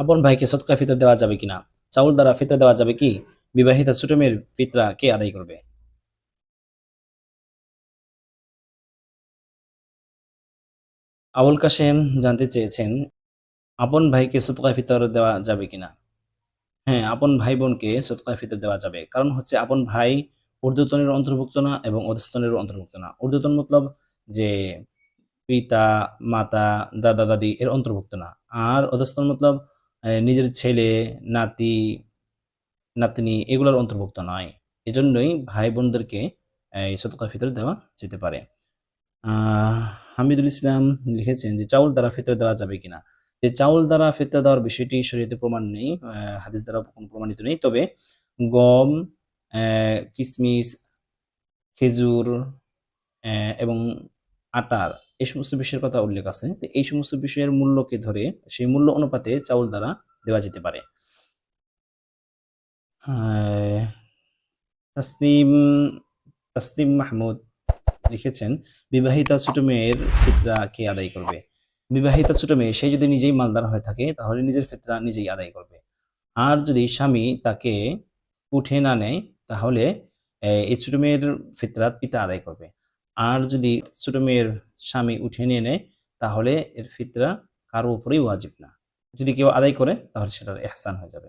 আপন ভাইকে সৎকা ফিতর দেওয়া যাবে কিনা? চাউল দ্বারা ফিতর দেওয়া যাবে কি? বিবাহিতা ছোট ফিতরা কে আদায় করবে। আবুল কাশেম জানতে চেয়েছেন, আপন ভাইকে সৎকা ফিতর দেওয়া যাবে কিনা? হ্যাঁ আপন ভাই বোনকে সৎকা ফিতর দেওয়া যাবে। কারণ হচ্ছে আপন ভাই ঊর্ধ্বতনের অন্তর্ভুক্ত না এবং অধস্তনের অন্তর্ভুক্ত না। ঊর্ধ্বতন মতলব যে পিতা, মাতা, দাদা, দাদি এর অন্তর্ভুক্ত না। আর অধস্তন মতলব নিজের ছেলে, নাতি, নাতনি এগুলোর অন্তর্ভুক্ত নয়। এজন্যই ভাই বোনদেরকে এই সদকা ফিতর দেওয়া যেতে পারে। হামিদুল ইসলাম লিখেছেন যে, চাউল দ্বারা ফিতর দেওয়া যাবে কিনা? যে, চাউল দ্বারা ফিতর দেওয়ার বিষয়টি শরীয়তে প্রমাণ নেই হাদিস দ্বারা কোনো প্রমাণিত নেই। তবে গম কিশমিশ খেজুর এবং আটার এই সমস্ত বিষয়ের কথা উল্লেখ আছে। তো এই সমস্ত বিষয়ের মূল্যকে ধরে সেই মূল্য অনুপাতে চাউল দ্বারা দেওয়া যেতে পারে। আহ, তাসনিম তাসনিম মাহমুদ লিখেছেন বিবাহিতা ছোট মেয়ের ফিতরা কে আদায় করবে? বিবাহিতা ছোট মেয়ে সে যদি নিজেই মালদার হয়ে থাকে তাহলে নিজের ফিতরা নিজেই আদায় করবে। আর যদি স্বামী তাকে উঠে না নেয় তাহলে এই ছোট মেয়ের ফিতরা পিতা আদায় করবে। আর যদি ছোট মেয়ের স্বামী উঠে নিয়ে নেয়, তাহলে এর ফিতরা কারও উপরেই ওয়াজিব না। যদি কেউ আদায় করে, তাহলে সেটার এহসান হয়ে যাবে।